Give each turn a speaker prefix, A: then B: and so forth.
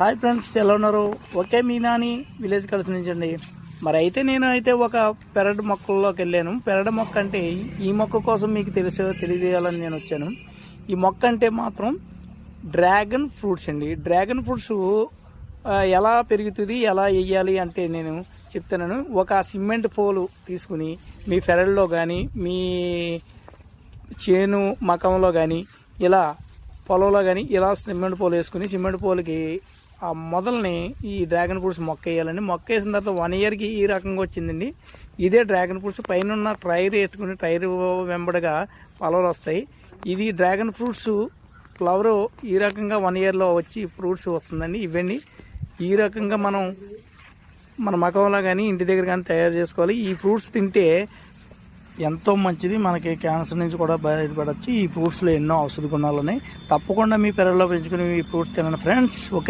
A: Hi friends ఎలా ఉన్నారు? Okay మీ Nani village కలిసి నుంచండి. మరి అయితే నేను అయితే ఒక పెరడు మొక్కల్లోకి వెళ్ళాను. పెరడు మొక్క అంటే ఈ మొక్క కోసం మీకు తెలిసే తెలియజేయాలని నేను వచ్చాను. ఈ మొక్క అంటే మాత్రం డ్రాగన్ ఫ్రూట్స్ అండి. డ్రాగన్ ఫ్రూట్స్ ఎలా పెరుగుతుంది ఎలా వేయాలి అంటే నేను చెప్తున్నాను. ఒక సిమెంట్ పోలు తీసుకుని మీ పెరడులో కానీ మీ చేను మకంలో కానీ ఇలా పొలంలో కానీ ఇలా సిమెంట్ పోలు వేసుకుని సిమెంట్ పోలుకి ఆ మొదలని ఈ డ్రాగన్ ఫ్రూట్స్ మొక్క వేయాలండి మొక్క వేసిన తర్వాత వన్ ఇయర్కి ఈ రకంగా వచ్చిందండి. ఇదే డ్రాగన్ ఫ్రూట్స్ పైన ఉన్న టైర్ వేసుకుని టైర్ వెంబడగా పొలాలు వస్తాయి. ఇది డ్రాగన్ ఫ్రూట్స్ ఫ్లవర్ ఈ రకంగా వన్ ఇయర్లో వచ్చి ఫ్రూట్స్ వస్తుందండి. ఇవన్నీ ఈ రకంగా మనం మన మకంలో కానీ ఇంటి దగ్గర కానీ తయారు చేసుకోవాలి. ఈ ఫ్రూట్స్ తింటే ఎంతో మంచిది. మనకి క్యాన్సర్ నుంచి కూడా బయటపడవచ్చు ఈ ఫ్రూట్స్లో ఎన్నో ఔషధ గుణాలు ఉన్నాయి. తప్పకుండా మీ పెరల్లో పెంచుకుని ఈ ఫ్రూట్స్ తినండి ఫ్రెండ్స్. ఓకే.